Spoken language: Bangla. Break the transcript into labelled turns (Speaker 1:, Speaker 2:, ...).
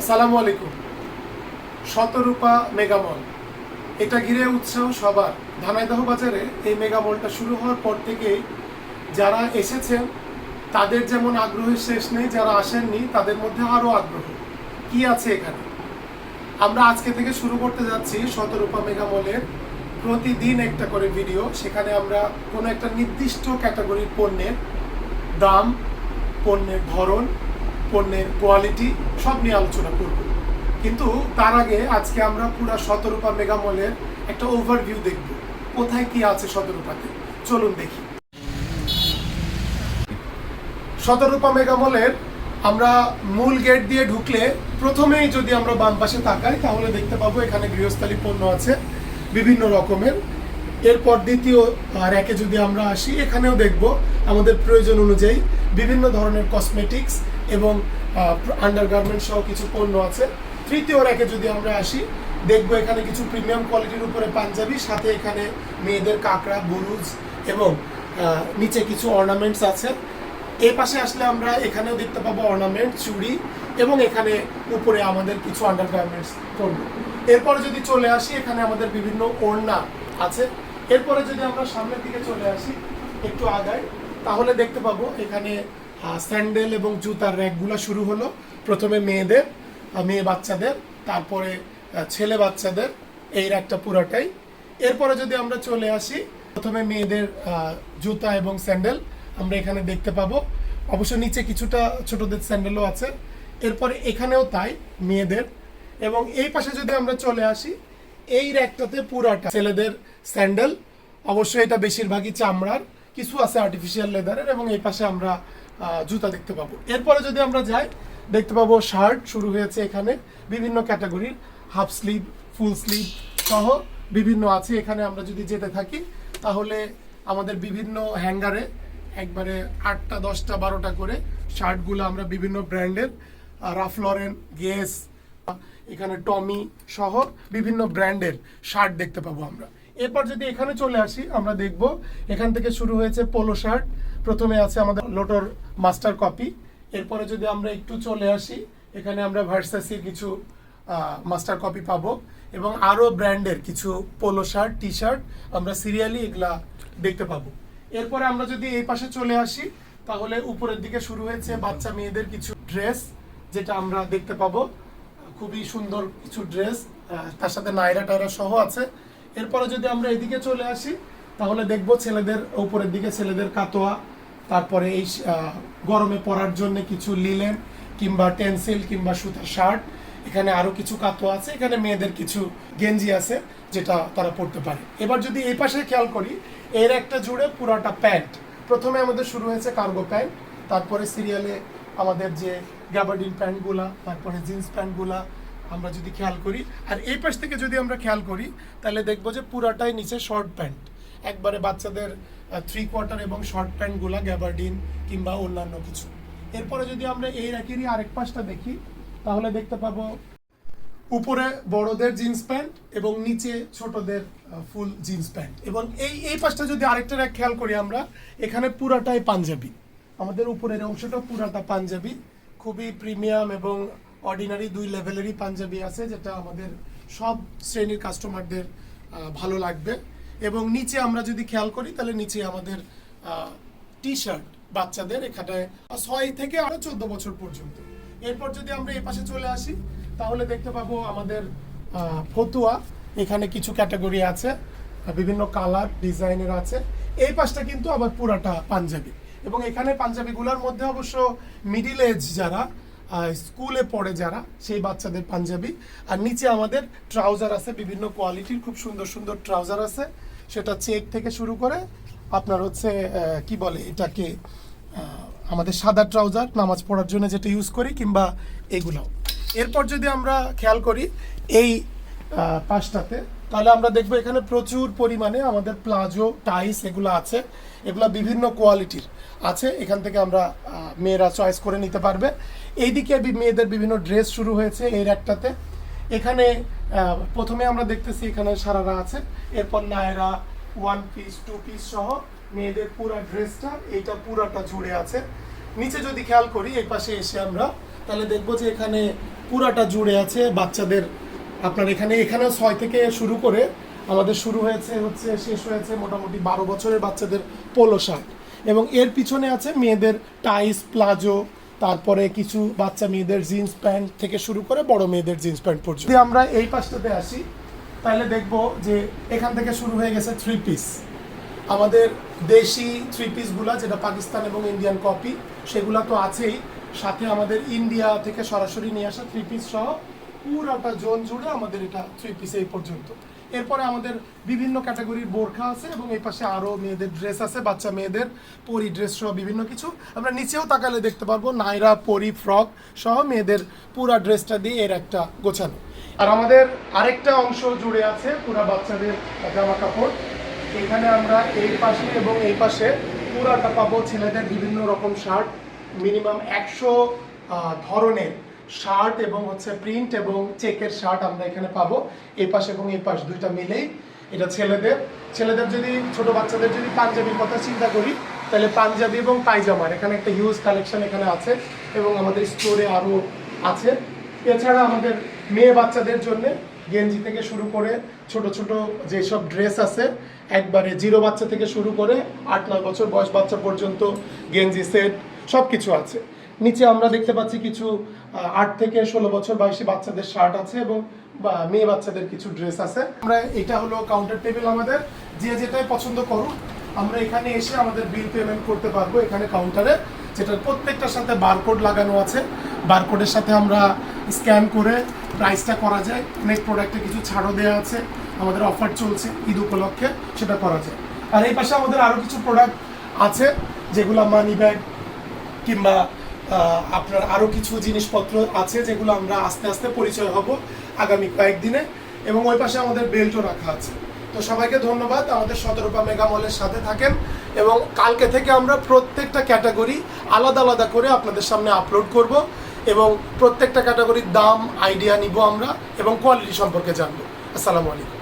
Speaker 1: আসসালামু আলাইকুম। Shatarupa mega mall. এটা ঘিরে উৎসাহ সবার। ধানাইদহ বাজারে এই মেগামলটা শুরু হওয়ার পর থেকে যারা এসেছেন, তাদের যেমন আগ্রহের শেষ নেই, যারা আসেননি, তাদের মধ্যে আরও আগ্রহ। কি আছে এখানে? আমরা আজকে থেকে শুরু করতে যাচ্ছি শতরূপা মেগামলের প্রতিদিন একটা করে ভিডিও। সেখানে আমরা কোনো একটা নির্দিষ্ট ক্যাটাগরির পণ্যের দাম, পণ্যের ধরন পণ্যের কোয়ালিটি সব নিয়ে আলোচনা করব। কিন্তু তার আগে আজকে আমরা পুরো শতরূপা মেগামলের একটা ওভারভিউ দেখব। কোথায় কি আছে শতরূপাতে চলুন দেখি। শতরূপা মেগামলের আমরা মূল গেট দিয়ে ঢুকলে প্রথমেই যদি আমরা বাম পাশে তাকাই, তাহলে দেখতে পাবো এখানে গৃহস্থালী পণ্য আছে বিভিন্ন রকমের। এরপর দ্বিতীয় র্যাকে যদি আমরা আসি, এখানেও দেখব আমাদের প্রয়োজন অনুযায়ী বিভিন্ন ধরনের কসমেটিক্স এবং আন্ডারগার্মেন্ট সহ কিছু পণ্য আছে। তৃতীয় র্যাকে যদি আমরা আসি, দেখব এখানে কিছু প্রিমিয়াম কোয়ালিটির উপরে পাঞ্জাবি, সাথে এখানে মেয়েদের কাঁকড়া, বুরুজ এবং নিচে কিছু অর্নামেন্টস আছে। এই পাশে আসলে আমরা এখানেও দেখতে পাবো অর্নামেন্ট চুড়ি এবং এখানে উপরে আমাদের কিছু আন্ডারগার্মেন্টস পণ্য। এরপরে যদি চলে আসি, এখানে আমাদের বিভিন্ন ওড়না আছে। এরপরে যদি আমরা সামনের দিকে চলে আসি, একটু আগায় তাহলে দেখতে পাবো এখানে স্যান্ডেল এবং জুতার র্যাকগুলো শুরু হলো প্রথমে মেয়েদের মেয়ে বাচ্চাদের, তারপরে ছেলে বাচ্চাদের, এই র্যাকটা পুরোটাই। এরপরে যদি আমরা চলে আসি, প্রথমে মেয়েদের জুতা এবং স্যান্ডেল আমরা এখানে দেখতে পাবো। অবশ্য নিচে কিছুটা ছোটদের স্যান্ডেলও আছে। এরপরে এখানেও তাই, মেয়েদের। এবং এই পাশে যদি আমরা চলে আসি, এই র্যাকটাতে পুরাটা ছেলেদের স্যান্ডেল। অবশ্যই এটা বেশিরভাগই চামড়ার, কিছু আছে আর্টিফিশিয়াল লেদারের এবং এই পাশে আমরা জুতা দেখতে পাবো। এরপরে যদি আমরা যাই, দেখতে পাবো শার্ট শুরু হয়েছে এখানে। বিভিন্ন ক্যাটাগরির হাফ স্লিভ ফুল স্লিভ সহ বিভিন্ন আছে। এখানে আমরা যদি যেতে থাকি, তাহলে আমাদের বিভিন্ন হ্যাঙ্গারে একবারে আটটা, দশটা, বারোটা করে শার্টগুলো আমরা বিভিন্ন ব্র্যান্ডের রাফ লরেন গেস এখানে টমি সহ বিভিন্ন ব্র্যান্ডের শার্ট দেখতে পাবো আমরা। এরপর যদি এখানে চলে আসি, আমরা দেখব এখান থেকে শুরু হয়েছে পোলো শার্ট প্রথমে আছে আমাদের লোটোর মাস্টার কপি এরপরে যদি আমরা একটু চলে আসি, এখানে আমরা ভার্সাসির কিছু মাস্টার কপি পাবো এবং আরও ব্র্যান্ডের কিছু পোলো শার্ট টি শার্ট আমরা সিরিয়ালি এগুলা দেখতে পাবো। এরপরে আমরা যদি এই পাশে চলে আসি, তাহলে উপরের দিকে শুরু হয়েছে বাচ্চা মেয়েদের কিছু ড্রেস যেটা আমরা দেখতে পাবো। খুবই সুন্দর কিছু ড্রেস তার সাথে নাইরা টায়রা সহ আছে। এরপরে যদি আমরা এদিকে চলে আসি, তাহলে দেখব ছেলেদের উপরের দিকে ছেলেদের কাতোয়া তারপরে এই গরমে পরার জন্য কিছু লিলেন কিংবা টেন্সিল কিংবা সুতার শার্ট, এখানে আরও কিছু কাতোয়া আছে, এখানে মেয়েদের কিছু গেঞ্জি আছে যেটা তারা পরতে পারে। এবার যদি এই পাশে খেয়াল করি, এর একটা জুড়ে পুরাটা প্যান্ট। প্রথমে আমাদের শুরু হয়েছে কার্গো প্যান্ট, তারপরে সিরিয়ালে আমাদের যে গ্যাবার্ডিন প্যান্টগুলা, তারপরে জিন্স প্যান্টগুলা, আমরা যদি খেয়াল করি। আর এই পাশ থেকে যদি আমরা খেয়াল করি, তাহলে দেখব যে পুরাটাই নিচে শর্ট প্যান্ট। একবারে বাচ্চাদের থ্রি কোয়ার্টার এবং শর্ট প্যান্টগুলা গ্যাবার্ডিন কিংবা অন্যান্য কিছু। এরপরে যদি আমরা এই র্যাকেরই আরেক পাশটা দেখি, তাহলে দেখতে পাবো উপরে বড়দের জিন্স প্যান্ট এবং নিচে ছোটদের ফুল জিন্স প্যান্ট এবং এই এই পাশটা যদি আরেকটা র্যাক খেয়াল করি আমরা, এখানে পুরাটাই পাঞ্জাবি। আমাদের উপরের অংশটা পুরাটা পাঞ্জাবি। খুবই প্রিমিয়াম এবং অর্ডিনারি দুই লেভেলেরই পাঞ্জাবি আছে, যেটা আমাদের সব শ্রেণির কাস্টমারদের ভালো লাগবে। এবং নিচে আমরা যদি খেয়াল করি, তাহলে নিচে আমাদের টি শার্ট বাচ্চাদের এখানে ছয় থেকে আরও চোদ্দ বছর পর্যন্ত। এরপর যদি আমরা এই পাশে চলে আসি, তাহলে দেখতে পাবো আমাদের ফতুয়া। এখানে কিছু ক্যাটাগরি আছে বিভিন্ন কালার, ডিজাইনের আছে। এই পাশটা কিন্তু আবার পুরাটা পাঞ্জাবি। এবং এখানে পাঞ্জাবিগুলোর মধ্যে অবশ্য মিডিল এজ যারা স্কুলে পড়ে যারা, সেই বাচ্চাদের পাঞ্জাবি। আর নিচে আমাদের ট্রাউজার আছে, বিভিন্ন কোয়ালিটির, খুব সুন্দর সুন্দর ট্রাউজার আছে। সেটা চেক থেকে শুরু করে আপনার হচ্ছে কি বলে এটাকে আমাদের সাদা ট্রাউজার, নামাজ পড়ার জন্য যেটা ইউজ করি, কিংবা এগুলাও। এরপর যদি আমরা খেয়াল করি, এই পাশটাতে, তাহলে আমরা দেখব এখানে প্রচুর পরিমাণে আমাদের প্লাজো, টাইস এগুলো আছে। এগুলো বিভিন্ন কোয়ালিটির আছে। এখান থেকে আমরা মেয়েরা চয়েস করে নিতে পারবে। এইদিকে মেয়েদের বিভিন্ন ড্রেস শুরু হয়েছে এর একটাতে এখানে প্রথমে আমরা দেখতেছি এখানে সারারা আছে। এরপর Naira one piece two piece সহ মেয়েদের পুরা ড্রেসটা, এইটা পুরাটা জুড়ে আছে। নিচে যদি খেয়াল করি, এই পাশে এসে আমরা, তাহলে দেখব যে এখানে পুরাটা জুড়ে আছে বাচ্চাদের। আপনার এখানে এখানে ছয় থেকে শুরু করে আমাদের শুরু হয়েছে, হচ্ছে শেষ হয়েছে মোটামুটি বারো বছরের বাচ্চাদের পোলো শার্ট। এবং এর পিছনে আছে মেয়েদের টাইস, প্লাজো তারপরে কিছু বাচ্চা মেয়েদের জিন্স প্যান্ট থেকে শুরু করে বড় মেয়েদের জিন্স প্যান্ট পর্যন্ত। যদি আমরা এই পাশটাতে আসি, তাহলে দেখব যে এখান থেকে শুরু হয়ে গেছে থ্রি পিস আমাদের দেশি থ্রি পিসগুলো যেটা পাকিস্তান এবং ইন্ডিয়ান কপি সেগুলো তো আছেই। সাথে আমাদের ইন্ডিয়া থেকে সরাসরি নিয়ে আসা থ্রি পিস সহ পুরাটা জোন জুড়ে আমাদের এটা থ্রি পিস এই পর্যন্ত। এরপরে আমাদের বিভিন্ন ক্যাটাগরির বোরখা আছে এবং এই পাশে আরও মেয়েদের ড্রেস আছে, বাচ্চা মেয়েদের পরি ড্রেস সহ বিভিন্ন কিছু। আমরা নিচেও তাকালে দেখতে পারব নাইরা, পরি, ফ্রক সহ মেয়েদের পুরা ড্রেসটা দিয়ে এর একটা গোছানো। আর আমাদের আরেকটা অংশ জুড়ে আছে পুরা বাচ্চাদের জামা কাপড়। এখানে আমরা এই পাশে এবং এই পাশে পুরাটা পাবো ছেলেদের বিভিন্ন রকম শার্ট, মিনিমাম একশো ধরনের শার্ট এবং হচ্ছে প্রিন্ট এবং চেকের শার্ট আমরা এখানে পাবো। এই পাশ এবং এই পাশ দুইটা মিলেই এটা ছেলেদের। ছেলেদের যদি, ছোট বাচ্চাদের যদি পাঞ্জাবির কথা চিন্তা করি, তাহলে পাঞ্জাবি এবং পায়জামার এখানে একটা হিউজ কালেকশন এখানে আছে এবং আমাদের স্টোরে আরও আছে। এছাড়া আমাদের মেয়ে বাচ্চাদের জন্য গেঞ্জি থেকে শুরু করে ছোট ছোট যেসব ড্রেস আছে, একবারে জিরো বাচ্চা থেকে শুরু করে আট, নয় বছর বয়স বাচ্চা পর্যন্ত গেঞ্জি, সেট সব কিছু আছে। নিচে আমরা দেখতে পাচ্ছি কিছু আট থেকে ষোলো বছর বয়সী বাচ্চাদের শার্ট আছে এবং মেয়ে বাচ্চাদের কিছু ড্রেস আছে। আমরা এটা হলো কাউন্টার টেবিল আমাদের। যে যেটাই পছন্দ করুন আমরা এখানে এসে আমাদের বিল পেমেন্ট করতে পারব এখানে কাউন্টারে যেটার প্রত্যেকটার সাথে বারকোড লাগানো আছে। বারকোডের সাথে আমরা স্ক্যান করে প্রাইসটা করা যায়। অনেক প্রোডাক্টে কিছু ছাড়ও দেওয়া আছে। আমাদের অফার চলছে ঈদ উপলক্ষে, সেটা করা যায়। আর এই পাশে আমাদের আরও কিছু প্রোডাক্ট আছে, যেগুলো মানি ব্যাগ কিংবা আপনার আরও কিছু জিনিসপত্র আছে যেগুলো আমরা আস্তে আস্তে পরিচয় হব আগামী কয়েকদিনে। এবং ওই পাশে আমাদের বেল্টও রাখা আছে। তো সবাইকে ধন্যবাদ। আমাদের সতেরোপা মেগা মলের সাথে থাকেন এবং কালকে থেকে আমরা প্রত্যেকটা ক্যাটাগরি আলাদা আলাদা করে আপনাদের সামনে আপলোড করব এবং প্রত্যেকটা ক্যাটাগরির দাম, আইডিয়া নিব আমরা এবং কোয়ালিটি সম্পর্কে জানব। আসসালামু আলাইকুম।